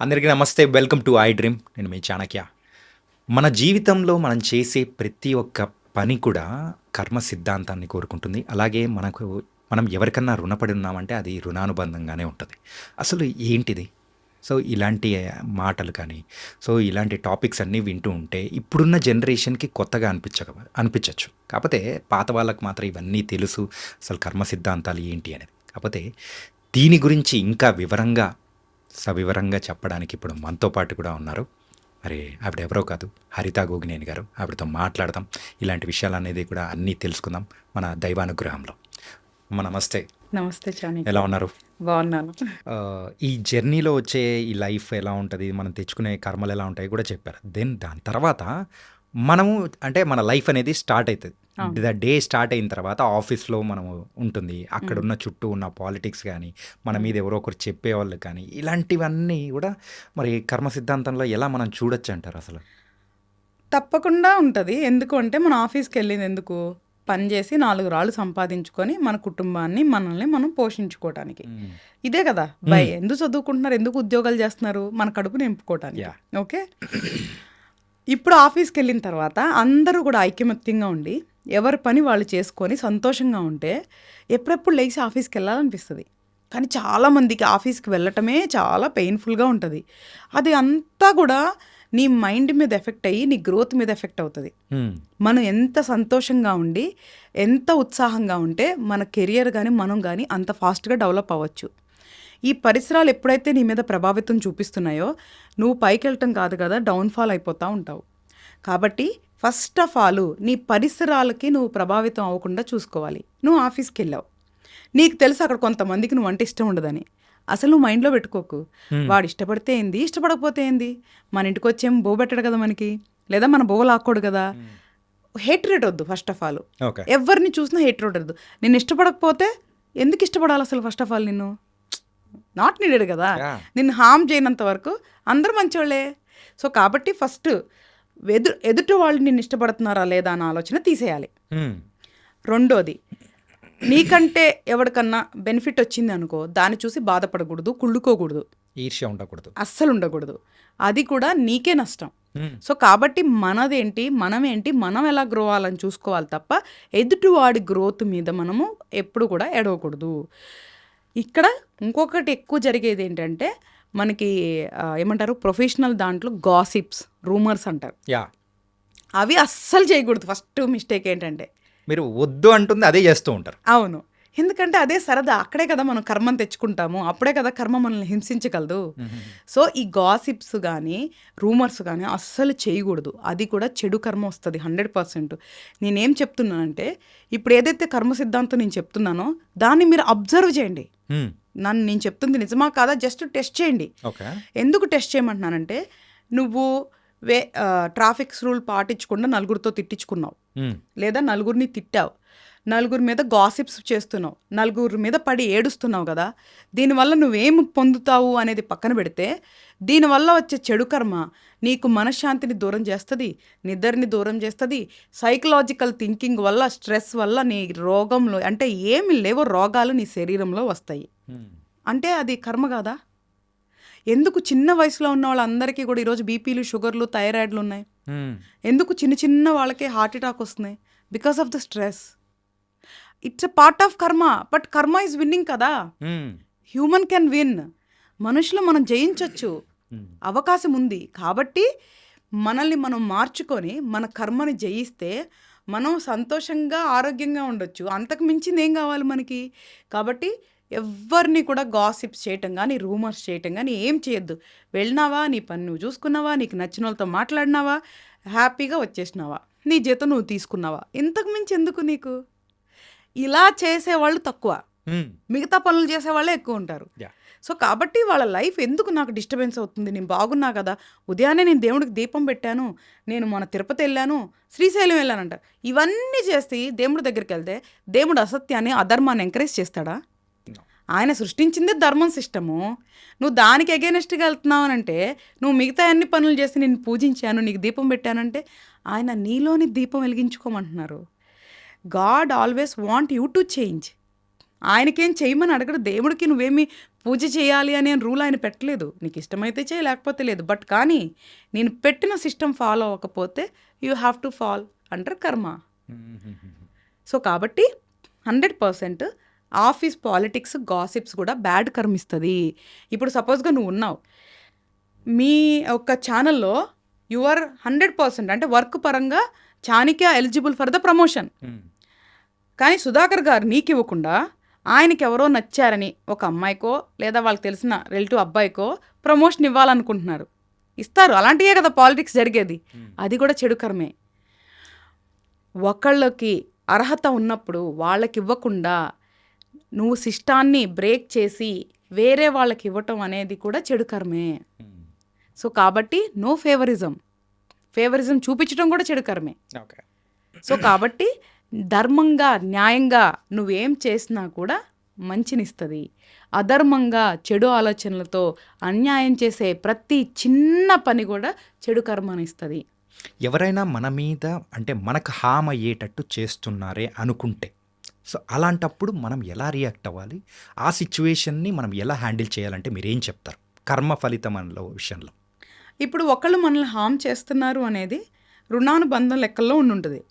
అందరికీ నమస్తే. Welcome to I dream నేను మీ చాణక్య. మన జీవితంలో మనం చేసే ప్రతి ఒక్క పని కూడా కర్మ సిద్ధాంతాన్ని కోరుకుంటుంది. అలాగే మనకు మనం ఎవరికన్నా రుణపడి ఉన్నామంటే అది రుణానుబంధంగానే ఉంటుంది. అసలు ఏంటిది? సో ఇలాంటి మాటలు కానీ సో ఇలాంటి టాపిక్స్ అన్నీ వింటూ ఉంటే ఇప్పుడున్న జనరేషన్కి కొత్తగా అనిపించక అనిపించవచ్చు కాకపోతే పాత వాళ్ళకి మాత్రం ఇవన్నీ తెలుసు. అసలు కర్మ సిద్ధాంతాలు ఏంటి అనేది. కాకపోతే దీని గురించి ఇంకా వివరంగా సవివరంగా చెప్పడానికి ఇప్పుడు మనతో పాటు కూడా ఉన్నారు. మరి ఆవిడ ఎవరో కాదు హరిత గోగినేని గారు. ఆవిడతో మాట్లాడదాం. ఇలాంటి విషయాలు అనేది కూడా అన్నీ తెలుసుకుందాం మన దైవానుగ్రహంలో. అమ్మ నమస్తే. నమస్తే చాని ఎలా ఉన్నారు? బాగున్నాను. ఈ జర్నీలో వచ్చే ఈ లైఫ్ ఎలా ఉంటుంది? మనం తెచ్చుకునే కర్మలు ఎలా ఉంటాయి? కూడా చెప్పారు. దెన్ దాని తర్వాత మనము అంటే మన లైఫ్ అనేది స్టార్ట్ అవుతుంది. ద డే స్టార్ట్ అయిన తర్వాత ఆఫీస్లో మనము ఉంటుంది. అక్కడ ఉన్న చుట్టూ ఉన్న పాలిటిక్స్ కానీ మన మీద ఎవరో ఒకరు చెప్పేవాళ్ళు కానీ ఇలాంటివన్నీ కూడా మరి కర్మ సిద్ధాంతంలో ఎలా మనం చూడొచ్చు అంటారు అసలు? తప్పకుండా ఉంటుంది. ఎందుకు అంటే మన ఆఫీస్కి వెళ్ళింది ఎందుకు? పని చేసి నాలుగు రాళ్ళు సంపాదించుకొని మన కుటుంబాన్ని మనల్ని మనం పోషించుకోవటానికి. ఇదే కదా. బై ఎందుకు చదువుకుంటున్నారు? ఎందుకు ఉద్యోగాలు చేస్తున్నారు? మన కడుపు నింపుకోవటానికి. ఓకే? ఇప్పుడు ఆఫీస్కి వెళ్ళిన తర్వాత అందరూ కూడా ఐకమత్యంగా ఉండి ఎవరి పని వాళ్ళు చేసుకొని సంతోషంగా ఉంటే ఎప్పుడెప్పుడు లేచి ఆఫీస్కి వెళ్ళాలనిపిస్తుంది కానీ చాలామందికి ఆఫీస్కి వెళ్ళటమే చాలా పెయిన్ఫుల్గా ఉంటుంది. అది అంతా కూడా నీ మైండ్ మీద ఎఫెక్ట్ అయ్యి నీ గ్రోత్ మీద ఎఫెక్ట్ అవుతుంది. మనం ఎంత సంతోషంగా ఉండి ఎంత ఉత్సాహంగా ఉంటే మన కెరియర్ కానీ మనం కానీ అంత ఫాస్ట్గా డెవలప్ అవ్వచ్చు. ఈ పరిసరాలు ఎప్పుడైతే నీ మీద ప్రభావితం చూపిస్తున్నాయో నువ్వు పైకి వెళ్ళటం కాదు కదా డౌన్ఫాల్ అయిపోతూ ఉంటావు. కాబట్టి ఫస్ట్ ఆఫ్ ఆల్ నీ పరిసరాలకి నువ్వు ప్రభావితం అవ్వకుండా చూసుకోవాలి. నువ్వు ఆఫీస్కి వెళ్ళావు నీకు తెలుసు అక్కడ కొంతమందికి నువ్వు అంటే ఇష్టం ఉండదని. అసలు నువ్వు మైండ్లో పెట్టుకోకు. వాడు ఇష్టపడితే ఏంది? ఇష్టపడకపోతే ఏంది? మన ఇంటికి వచ్చేం బో పెట్టడు కదా మనకి? లేదా మన బోవ లాక్కోడు కదా? హేట్రేట్ వద్దు ఫస్ట్ ఆఫ్ ఆల్. ఎవరిని చూసినా హేట్రేట్ వద్దు. నిన్ను ఇష్టపడకపోతే ఎందుకు ఇష్టపడాలి అసలు ఫస్ట్ ఆఫ్ ఆల్ నిన్ను? నాట్ నీడెడ్ కదా. నిన్ను హామ్ చేయనంత వరకు అందరూ మంచోళ్ళే. సో కాబట్టి ఫస్ట్ ఎదు ఎదుటి వాళ్ళు నిన్ను ఇష్టపడుతున్నారా లేదా అన్న ఆలోచన తీసేయాలి. రెండోది నీకంటే ఎవరికన్నా బెనిఫిట్ వచ్చింది అనుకో దాన్ని చూసి బాధపడకూడదు కుళ్ళుకోకూడదు. ఈర్ష్య ఉండకూడదు. అస్సలు ఉండకూడదు. అది కూడా నీకే నష్టం. సో కాబట్టి మనదేంటి మనమేంటి మనం ఎలా గ్రో అవ్వాలని చూసుకోవాలి తప్ప ఎదుటివాడి గ్రోత్ మీద మనము ఎప్పుడు కూడా ఎడవకూడదు. ఇక్కడ ఇంకొకటి ఎక్కువ జరిగేది ఏంటంటే మనకి ఏమంటారు ప్రొఫెషనల్ దాంట్లో గాసిప్స్ రూమర్స్ అంటారు. యా. అవి అస్సలు చేయకూడదు. ఫస్ట్ మిస్టేక్ ఏంటంటే. మీరు వద్దు అంటుంది అదే చేస్తూ ఉంటారు. అవును. ఎందుకంటే అదే సరదా. అక్కడే కదా మనం కర్మను తెచ్చుకుంటాము. అప్పుడే కదా కర్మ మనల్ని హింసించగలదు. సో ఈ గాసిప్స్ కానీ రూమర్స్ కానీ అస్సలు చేయకూడదు. అది కూడా చెడు కర్మ వస్తుంది హండ్రెడ్ పర్సెంట్. నేనేం చెప్తున్నానంటే ఇప్పుడు ఏదైతే కర్మ సిద్ధాంతం నేను చెప్తున్నానో దాన్ని మీరు అబ్జర్వ్ చేయండి. నన్ను నేను చెప్తుంది నిజమా కాదా? జస్ట్ టెస్ట్ చేయండి. ఎందుకు టెస్ట్ చేయమంటున్నానంటే నువ్వు వే ట్రాఫిక్స్ రూల్ పాటించకుండా నలుగురితో తిట్టించుకున్నావు. మ్మ్. లేదా నలుగురిని తిట్టావు. నలుగురి మీద గాసిప్స్ చేస్తున్నావు నలుగురి మీద పడి ఏడుస్తున్నావు కదా దీనివల్ల నువ్వేం పొందుతావు అనేది పక్కన పెడితే దీనివల్ల వచ్చే చెడు కర్మ నీకు మనశ్శాంతిని దూరం చేస్తుంది నిద్రని దూరం చేస్తుంది సైకలాజికల్ థింకింగ్ వల్ల స్ట్రెస్ వల్ల నీ రోగంలో అంటే ఏమి లేవో రోగాలు నీ శరీరంలో వస్తాయి. అంటే అది కర్మ కాదా? ఎందుకు చిన్న వయసులో ఉన్న వాళ్ళందరికీ కూడా ఈరోజు బీపీలు షుగర్లు థైరాయిడ్లు ఉన్నాయి. ఎందుకు చిన్న చిన్న వాళ్ళకే హార్ట్ అటాక్ వస్తున్నాయి? Because of the stress. It's a part of karma but karma is winning కదా. హ్యూమన్ కెన్ విన్ మనుషులు మనం జయించవచ్చు మ్మ్. అవకాశం ఉంది. కాబట్టి మనల్ని మనం మార్చుకొని మన కర్మని జయిస్తే మనం సంతోషంగా ఆరోగ్యంగా ఉండొచ్చు. అంతకు మించింది ఏం కావాలి మనకి? కాబట్టి ఎవరిని కూడా గాసిప్స్ చేయటం కానీ రూమర్స్ చేయటం కానీ ఏం చేయొద్దు. వెళ్ళినావా? నీ పని నువ్వు చూసుకున్నావా? నీకు నచ్చిన వాళ్ళతో మాట్లాడినావా? హ్యాపీగా వచ్చేసినావా? నీ జీతం నువ్వు తీసుకున్నావా? ఇంతకు మించి ఎందుకు నీకు? ఇలా చేసేవాళ్ళు తక్కువ. మిగతా పనులు చేసేవాళ్ళే ఎక్కువ ఉంటారు. సో కాబట్టి వాళ్ళ లైఫ్ ఎందుకు నాకు డిస్టర్బెన్స్ అవుతుంది? నేను బాగున్నా కదా? ఉదయాన్నే నేను దేవుడికి దీపం పెట్టాను. నేను మన తిరుపతి వెళ్ళాను. శ్రీశైలం వెళ్ళానంట. ఇవన్నీ చేసి దేవుడి దగ్గరికి వెళ్తే దేవుడు అసత్యాన్ని అధర్మాన్ని ఎంకరేజ్ చేస్తాడా. ఆయన సృష్టించిందే ధర్మం సిస్టము. నువ్వు దానికి అగేనెస్ట్గా వెళ్తున్నావు అంటే నువ్వు మిగతా అన్ని పనులు చేసి నేను పూజించాను నీకు దీపం పెట్టానంటే ఆయన నీలోని దీపం వెలిగించుకోమంటున్నారు. God always want you to change. ఆయనకేం చేయమని అడగడు. దేవుడికి నువ్వేమి పూజ చేయాలి అనే రూల్ ఆయన పెట్టలేదు. నీకు ఇష్టమైతే చేయ లేకపోతే లేదు. బట్ కానీ నేను పెట్టిన సిస్టమ్ ఫాలో అవ్వకపోతే యూ హ్యావ్ టు ఫాల్ అంటారు కర్మ. సో కాబట్టి hundred percent office politics gossips కూడా బ్యాడ్ కర్మిస్తుంది. ఇప్పుడు సపోజ్గా నువ్వు ఉన్నావు. మీ ఒక ఛానల్లో యువర్ హండ్రెడ్ పర్సెంట్ అంటే వర్క్ పరంగా Chanakya eligible for the promotion. కానీ సుధాకర్ గారు నీకు ఇవ్వకుండా ఆయనకి ఎవరో నచ్చారని ఒక అమ్మాయికో లేదా వాళ్ళకి తెలిసిన రిలేటివ్ అబ్బాయికో ప్రమోషన్ ఇవ్వాలనుకుంటున్నారు. ఇస్తారు. అలాంటివే కదా పాలిటిక్స్ జరిగేది. అది కూడా చెడు కర్మే. ఒకళ్ళకి అర్హత ఉన్నప్పుడు వాళ్ళకి ఇవ్వకుండా నువ్వు సిస్టాన్ని బ్రేక్ చేసి వేరే వాళ్ళకి ఇవ్వటం అనేది కూడా చెడు కర్మే. సో కాబట్టి నో ఫేవరిజం ఫేవరిజం చూపించడం కూడా చెడు కర్మే. ఓకే సో కాబట్టి ధర్మంగా న్యాయంగా నువ్వేం చేసినా కూడా మంచినిస్తుంది. అధర్మంగా చెడు ఆలోచనలతో అన్యాయం చేసే ప్రతి చిన్న పని కూడా చెడు కర్మనిస్తుంది. ఎవరైనా మన మీద అంటే మనకు హామ్ అయ్యేటట్టు చేస్తున్నారే అనుకుంటే సో అలాంటప్పుడు మనం ఎలా రియాక్ట్ అవ్వాలి? ఆ సిచ్యువేషన్ని మనం ఎలా హ్యాండిల్ చేయాలంటే మీరేం చెప్తారు? కర్మ ఫలితం విషయంలో. ఇప్పుడు ఒకళ్ళు మనల్ని హామ్ చేస్తున్నారు అనేది రుణానుబంధం లెక్కల్లో ఉండుంటుంది.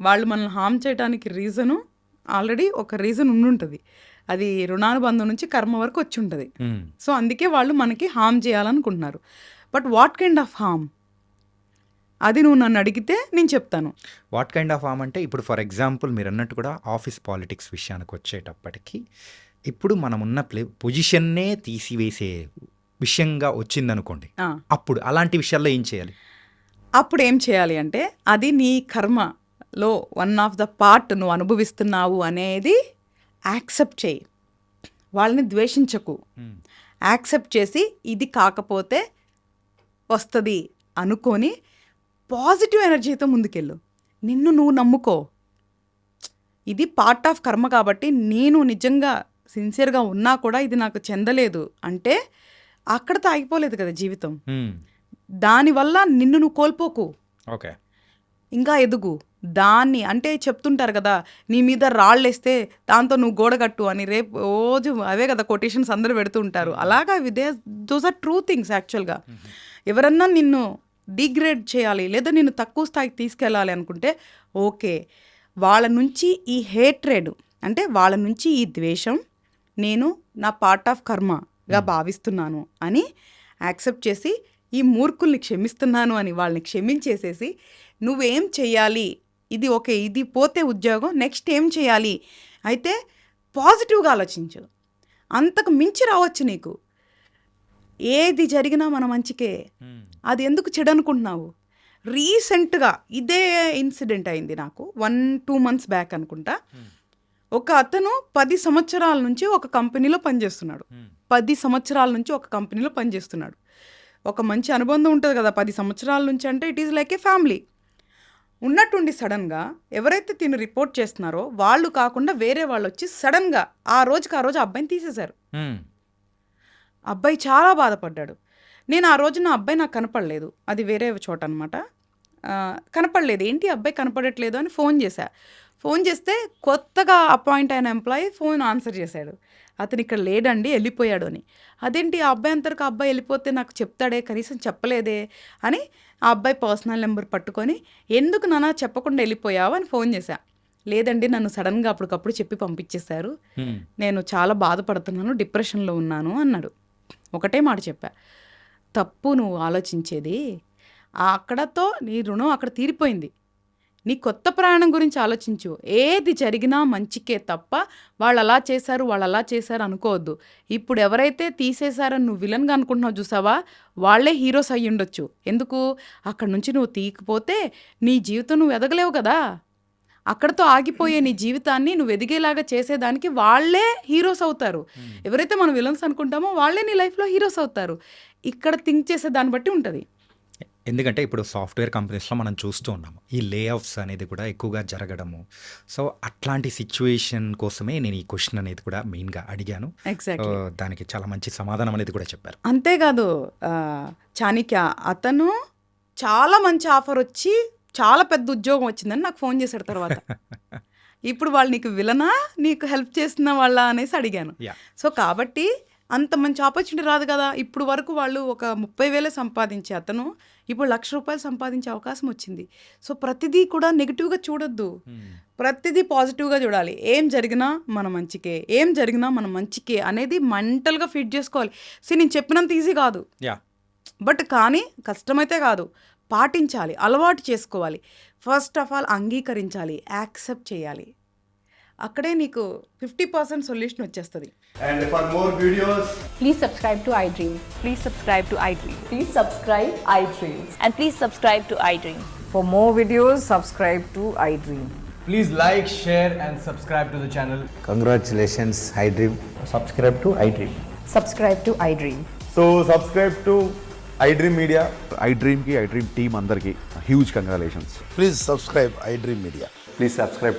వాళ్ళు మనల్ని హామ్ చేయడానికి రీజను ఆల్రెడీ ఒక రీజన్ ఉండుంటుంది. అది రుణానుబంధం నుంచి కర్మ వరకు వచ్చి ఉంటుంది మ్మ్. సో అందుకే వాళ్ళు మనకి హామ్ చేయాలనుకుంటున్నారు. But what kind of harm అది నువ్వు నన్ను అడిగితే నేను చెప్తాను. వాట్ కైండ్ ఆఫ్ హామ్ అంటే ఇప్పుడు ఫర్ ఎగ్జాంపుల్ మీరు అన్నట్టు కూడా ఆఫీస్ పాలిటిక్స్ విషయానికి వచ్చేటప్పటికి ఇప్పుడు మనం ఉన్న ప్లే పొజిషన్నే తీసివేసే విషయంగా వచ్చిందనుకోండి అప్పుడు అలాంటి విషయాల్లో ఏం చేయాలి? అప్పుడు ఏం చేయాలి అంటే అది నీ కర్మలో వన్ ఆఫ్ ద పార్ట్ నువ్వు అనుభవిస్తున్నావు అనేది యాక్సెప్ట్ చేయి. వాళ్ళని ద్వేషించకు. యాక్సెప్ట్ చేసి ఇది కాకపోతే వస్తుంది అనుకొని పాజిటివ్ ఎనర్జీతో ముందుకెళ్ళు. నిన్ను నువ్వు నమ్ముకో. ఇది పార్ట్ ఆఫ్ కర్మ కాబట్టి నేను నిజంగా సిన్సియర్గా ఉన్నా కూడా ఇది నాకు చెందలేదు అంటే అక్కడతో ఆగిపోలేదు కదా జీవితం. మ్మ్. దానివల్ల నిన్ను నువ్వు కోల్పోకు. ఓకే ఇంకా ఎదుగు. దాన్ని అంటే చెప్తుంటారు కదా నీ మీద రాళ్ళేస్తే దాంతో నువ్వు గోడ కట్టు అని రేపు రోజు అవే కదా కొటేషన్స్ అందరూ పెడుతూ ఉంటారు అలాగా విదే దోస్ ఆర్ ట్రూ థింగ్స్ యాక్చువల్గా ఎవరన్నా నిన్ను డిగ్రేడ్ చేయాలి లేదా నిన్ను తక్కువ స్థాయికి తీసుకెళ్ళాలి అనుకుంటే ఓకే వాళ్ళ నుంచి ఈ హేట్రేడ్ అంటే వాళ్ళ నుంచి ఈ ద్వేషం నేను నా పార్ట్ ఆఫ్ కర్మగా భావిస్తున్నాను అని యాక్సెప్ట్ చేసి ఈ మూర్ఖుల్ని క్షమిస్తున్నాను అని వాళ్ళని క్షమించేసేసి నువ్వేం చెయ్యాలి ఇది ఓకే ఇది పోతే ఉద్యోగం నెక్స్ట్ ఏం చేయాలి? అయితే పాజిటివ్గా ఆలోచించు. అంతకు మించి రావచ్చు నీకు. ఏది జరిగినా మన మంచికే. అది ఎందుకు చెడు అనుకుంటున్నావు రీసెంట్గా ఇదే ఇన్సిడెంట్ అయింది నాకు వన్ టూ మంత్స్ బ్యాక్ అనుకుంటా. ఒక అతను పది సంవత్సరాల నుంచి ఒక కంపెనీలో పనిచేస్తున్నాడు. పది సంవత్సరాల నుంచి ఒక కంపెనీలో పనిచేస్తున్నాడు. ఒక మంచి అనుబంధం ఉంటుంది కదా పది సంవత్సరాల నుంచి అంటే it is like a family. ఉన్నట్టుండి సడన్గా ఎవరైతే తిను రిపోర్ట్ చేస్తున్నారో వాళ్ళు కాకుండా వేరే వాళ్ళు వచ్చి సడన్గా ఆ రోజుకి ఆ రోజు అబ్బాయిని తీసేశారు. అబ్బాయి చాలా బాధపడ్డాడు. నేను ఆ రోజు నా అబ్బాయి నాకు కనపడలేదు. అది వేరే చోట అనమాట కనపడలేదు. ఏంటి అబ్బాయి కనపడట్లేదు అని ఫోన్ చేశా. ఫోన్ చేస్తే కొత్తగా అపాయింట్ అయిన ఎంప్లాయీ ఫోన్ ఆన్సర్ చేశాడు. అతను ఇక్కడ లేడండి వెళ్ళిపోయాడు అని. అదేంటి ఆ అబ్బాయి అంతరకు ఆ అబ్బాయి వెళ్ళిపోతే నాకు చెప్తాడే? కనీసం చెప్పలేదే? అని ఆ అబ్బాయి పర్సనల్ నెంబర్ పట్టుకొని ఎందుకు నాన్న చెప్పకుండా వెళ్ళిపోయావు? అని ఫోన్ చేశా. లేదండి నన్ను సడన్గా అప్పటికప్పుడు చెప్పి పంపించేశారు. నేను చాలా బాధపడుతున్నాను డిప్రెషన్లో ఉన్నాను అన్నాడు. ఒకటే మాట చెప్పా. తప్పు నువ్వు ఆలోచించేది అక్కడతో నీ రుణం అక్కడ తీరిపోయింది. నీ కొత్త ప్రయాణం గురించి ఆలోచించు. ఏది జరిగినా మంచికే తప్ప వాళ్ళు అలా చేశారు వాళ్ళు అలా చేశారు అనుకోవద్దు. ఇప్పుడు ఎవరైతే తీసేశారని నువ్వు విలన్గా అనుకుంటున్నావు చూసావా? వాళ్ళే హీరోస్ అయ్యి ఉండొచ్చు. ఎందుకు? అక్కడ నుంచి నువ్వు తీయకపోతే నీ జీవితం నువ్వు ఎదగలేవు కదా. అక్కడతో ఆగిపోయే నీ జీవితాన్ని నువ్వు ఎదిగేలాగా చేసేదానికి వాళ్ళే హీరోస్ అవుతారు. ఎవరైతే మనం విలన్స్ అనుకుంటామో వాళ్ళే నీ లైఫ్లో హీరోస్ అవుతారు. ఇక్కడ థింక్ చేసే దాన్ని బట్టి ఉంటుంది. ఎందుకంటే ఇప్పుడు సాఫ్ట్వేర్ కంపెనీస్లో మనం చూస్తూ ఉన్నాము. ఈ లే ఆఫ్స్ అనేది కూడా ఎక్కువగా జరగడము. సో అట్లాంటి సిచ్యువేషన్ కోసమే నేను ఈ క్వశ్చన్ అనేది కూడా మెయిన్గా అడిగాను. దానికి చాలా మంచి సమాధానం అనేది కూడా చెప్పారు. అంతేకాదు చాణిక్య అతను చాలా మంచి ఆఫర్ వచ్చి చాలా పెద్ద ఉద్యోగం వచ్చిందని నాకు ఫోన్ చేశాడు తర్వాత. ఇప్పుడు వాళ్ళు నీకు విలనా నీకు హెల్ప్ చేస్తున్న వాళ్ళ అనేసి అడిగాను. సో కాబట్టి అంత మంచి ఆపర్చునిటీ రాదు కదా. ఇప్పుడు వరకు వాళ్ళు ఒక ముప్పై వేలే సంపాదించే అతను ఇప్పుడు లక్ష రూపాయలు సంపాదించే అవకాశం వచ్చింది. సో ప్రతిదీ కూడా నెగిటివ్గా చూడొద్దు. ప్రతిదీ పాజిటివ్గా చూడాలి. ఏం జరిగినా మన మంచికే ఏం జరిగినా మన మంచికే అనేది మెంటల్గా ఫిట్ చేసుకోవాలి. సీ నేను చెప్పినంత ఈజీ కాదు. బట్ కానీ కష్టమైతే కాదు. పాటించాలి అలవాటు చేసుకోవాలి. ఫస్ట్ ఆఫ్ ఆల్ అంగీకరించాలి యాక్సెప్ట్ చేయాలి. అక్కడే నీకు ఫిఫ్టీ పర్సెంట్ సొల్యూషన్ వచ్చేస్తుంది And for more videos, Please subscribe to iDream. Please subscribe to iDream. Please subscribe iDream. And please subscribe to iDream. For more videos, subscribe to iDream. please like, share, and subscribe to the channel. Congratulations, iDream. Subscribe to iDream. Subscribe to iDream. So, subscribe to iDream Media. ఐ డ్రీమ్కి I dream team అందరికీ huge congratulations Please subscribe iDream Media. Please subscribe